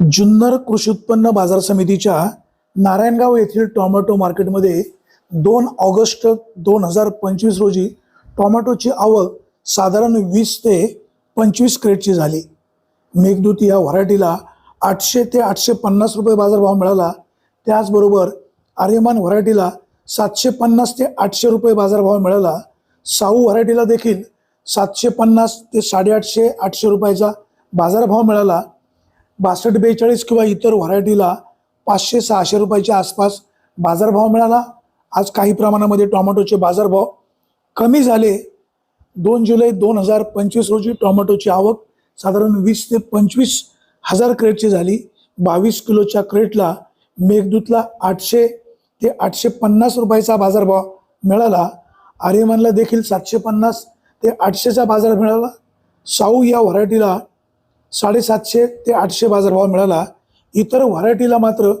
जुन्नर कृषी उत्पन्न बाजार समितीच्या नारायणगाव येथील टॉमॅटो मार्केटमध्ये दोन ऑगस्ट दोन हजार पंचवीस रोजी टॉमॅटोची आवक साधारण वीस ते पंचवीस क्रेटची झाली. मेघदूत या व्हरायटीला आठशे ते आठशे पन्नास रुपये बाजारभाव मिळाला. त्याचबरोबर आर्यमान व्हरायटीला सातशे पन्नास ते आठशे रुपये बाजारभाव मिळाला. साऊ व्हरायटीला देखील सातशे पन्नास ते साडेआठशे आठशे रुपयाचा बाजारभाव मिळाला. बासष्ट बेचाळीस किंवा इतर व्हरायटीला पाचशे सहाशे रुपयाच्या आसपास बाजारभाव मिळाला. आज काही प्रमाणामध्ये टोमॅटोचे बाजारभाव कमी झाले. दोन जुलै दोन हजार पंचवीस रोजी टॉमॅटोची आवक साधारण वीस ते पंचवीस हजार क्रेटची झाली. बावीस किलोच्या क्रेटला मेघदूतला आठशे ते आठशे पन्नास रुपयाचा बाजारभाव मिळाला. आर्यमनला देखील सातशे पन्नास ते आठशेचा बाजार मिळाला. साऊ या व्हरायटीला साडेसातशे ते आठशे बाजारभाव मिळाला. इतर व्हरायटीला मात्र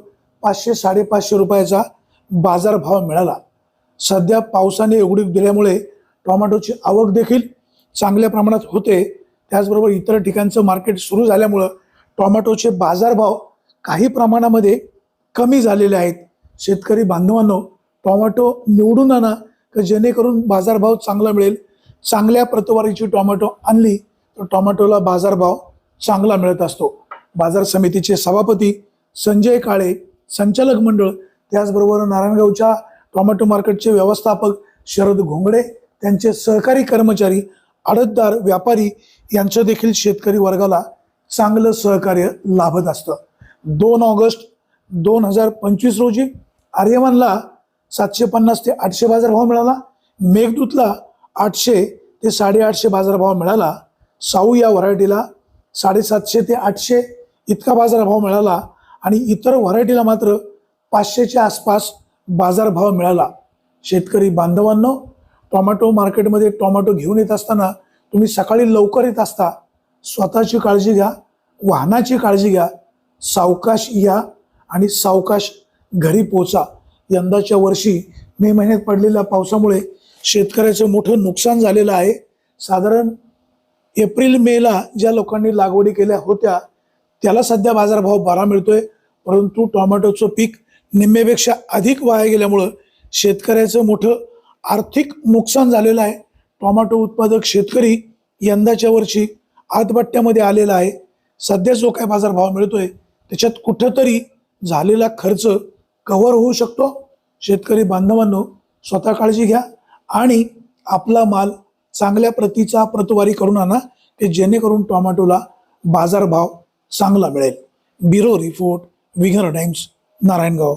पाचशे साडेपाचशे रुपयाचा बाजारभाव मिळाला. सध्या पावसाने उघडीक दिल्यामुळे टोमॅटोची आवक देखील चांगल्या प्रमाणात होते. त्याचबरोबर इतर ठिकाणचं मार्केट सुरू झाल्यामुळं टोमॅटोचे बाजारभाव काही प्रमाणामध्ये कमी झालेले आहेत. शेतकरी बांधवांनो टोमॅटो निवडून आणा तर जेणेकरून बाजारभाव चांगला मिळेल. चांगल्या प्रतवारीची टोमॅटो आणली तर टोमॅटोला बाजारभाव चांगला मिळत असतो. बाजार समितीचे सभापती संजय काळे संचालक मंडळ त्याचबरोबर नारायणगावच्या टोमॅटो मार्केटचे व्यवस्थापक शरद घोंगडे त्यांचे सहकारी कर्मचारी आडतदार व्यापारी यांचं देखील शेतकरी वर्गाला चांगलं सहकार्य लाभत असतं. दोन ऑगस्ट दोन हजार पंचवीस रोजी आर्यमानला सातशे पन्नास ते आठशे बाजारभाव मिळाला. मेघदूतला आठशे ते साडेआठशे बाजारभाव मिळाला. साऊ या व्हरायटीला साडेसातशे ते आठशे इतका बाजारभाव मिळाला आणि इतर व्हरायटीला मात्र पाचशेच्या आसपास बाजारभाव मिळाला. शेतकरी बांधवांनो टोमॅटो मार्केटमध्ये टोमॅटो घेऊन येत असताना तुम्ही सकाळी लवकर येत असता स्वतःची काळजी घ्या वाहनाची काळजी घ्या सावकाश या आणि सावकाश घरी पोचा. यंदाच्या वर्षी मे महिन्यात पडलेल्या पावसामुळे शेतकऱ्याचं मोठं नुकसान झालेलं आहे. साधारण एप्रिल मेला ज्या लोकांनी लागवडी केल्या होत्या त्याला सध्या बाजारभाव बरा मिळतोय. परंतु टोमॅटोचं पीक निम्मेपेक्षा अधिक वाया गेल्यामुळं शेतकऱ्याचं मोठं आर्थिक नुकसान झालेलं आहे. टोमॅटो उत्पादक शेतकरी यंदाच्या वर्षी आतबट्ट्यामध्ये आलेला आहे. सध्या जो काय बाजारभाव मिळतोय त्याच्यात कुठंतरी झालेला खर्च कव्हर होऊ शकतो. शेतकरी बांधवांनो स्वतः काळजी घ्या आणि आपला माल चांगल्या प्रतीचा प्रतवारी करून आणा ते जेणेकरून टोमॅटोला बाजारभाव चांगला मिळेल. ब्युरो रिपोर्ट विघर टाइम्स नारायणगाव.